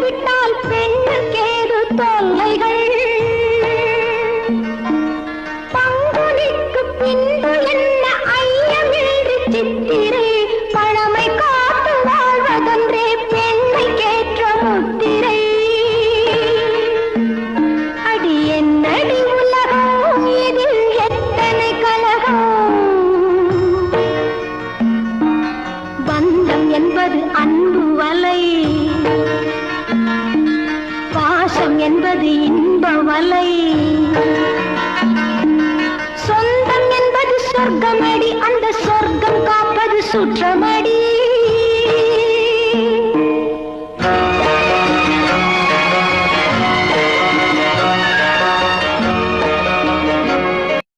விட்டால் பெண்ணுக்கேது தொல்லைகள். பங்குனிக்கு பின்பு என்ன ஐயம் என்று சித்திரை பழமை காத்து வாழ்வதன்றே பெண்ணை கேற்ற முத்திரை. அடி என்னடி உலகம் இதில் எத்தனை கலகம்? பந்தம் என்பது அன்பு வலை. சந்தோஷம் என்பது இன்ப வலை சொந்தம் என்பது சொர்க்கமடி அந்த சொர்க்கம் காப்பது சுற்றமடி.